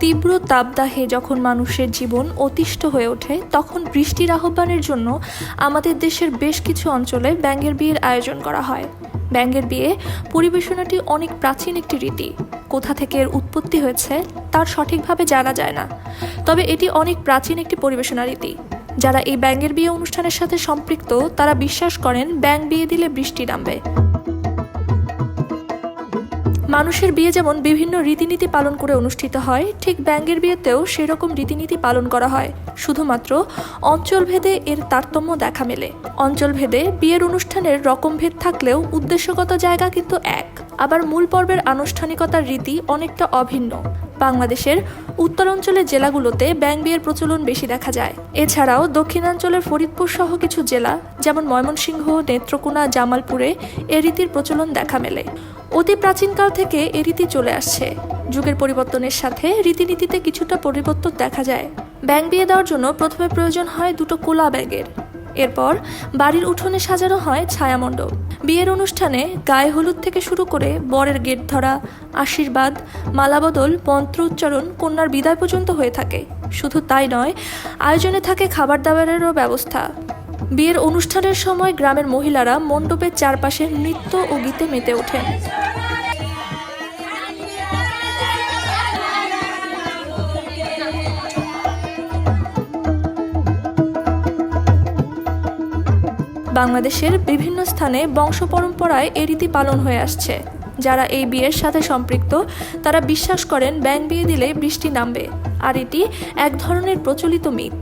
তীব্র তাপদাহে যখন মানুষের জীবন অতিষ্ঠ হয়ে ওঠে, তখন বৃষ্টির আহ্বানের জন্য আমাদের দেশের বেশ কিছু অঞ্চলে ব্যাঙ্গের বিয়ের আয়োজন করা হয়। ব্যাঙ্গের বিয়ে পরিবেশনাটি অনেক প্রাচীন একটি রীতি। কোথা থেকে এর উৎপত্তি হয়েছে, তার সঠিকভাবে জানা যায় না। তবে এটি অনেক প্রাচীন একটি পরিবেশনা রীতি। যারা এই ব্যাঙ্গের বিয়ে অনুষ্ঠানের সাথে সম্পৃক্ত, তারা বিশ্বাস করেন ব্যাঙ্গ বিয়ে দিলে বৃষ্টি নামবে। মানুষের বিয়ে যেমন বিভিন্ন রীতিনীতি পালন করে অনুষ্ঠিত হয়, ঠিক ব্যাঙ্গের বিয়েতেও সেরকম রীতিনীতি পালন করা হয়। শুধুমাত্র অঞ্চলভেদে এর তারতম্য দেখা মেলে। অঞ্চলভেদে বিয়ের অনুষ্ঠানের রকমভেদ থাকলেও উদ্দেশ্যগত জায়গা কিন্তু এক। আবার মূল পর্বের আনুষ্ঠানিকতার রীতি অনেকটা অভিন্ন। বাংলাদেশের উত্তরাঞ্চলের জেলাগুলোতে ব্যাং বিয়ের প্রচলন বেশি দেখা যায়। এছাড়াও দক্ষিণাঞ্চলের ফরিদপুর সহ কিছু জেলা, যেমন ময়মনসিংহ, নেত্রকোনা, জামালপুরে এ রীতির প্রচলন দেখা মেলে। অতি প্রাচীনকাল থেকে এ রীতি চলে আসছে। যুগের পরিবর্তনের সাথে রীতিনীতিতে কিছুটা পরিবর্তন দেখা যায়। ব্যাং বিয়ে দেওয়ার জন্য প্রথমে প্রয়োজন হয় দুটো কোলা ব্যাগের। এরপর বাড়ির উঠোনে সাজানো হয় ছায়ামণ্ডপ। বিয়ের অনুষ্ঠানে গায়ে হলুদ থেকে শুরু করে বরের গেট ধরা, আশীর্বাদ, মালাবদল, মন্ত্র উচ্চারণ কন্যার বিদায় পর্যন্ত হয়ে থাকে। শুধু তাই নয়, আয়োজনে থাকে খাবার দাবারেরও ব্যবস্থা। বিয়ের অনুষ্ঠানের সময় গ্রামের মহিলারা মণ্ডপের চারপাশে নৃত্য ও গীতে মেতে ওঠেন। বাংলাদেশের বিভিন্ন স্থানে বংশ পরম্পরায় এ রীতি পালন হয়ে আসছে। যারা এই বিয়ের সাথে সম্পৃক্ত, তারা বিশ্বাস করেন ব্যাং বিয়ে দিলে বৃষ্টি নামবে। আর এটি এক ধরনের প্রচলিত মিথ।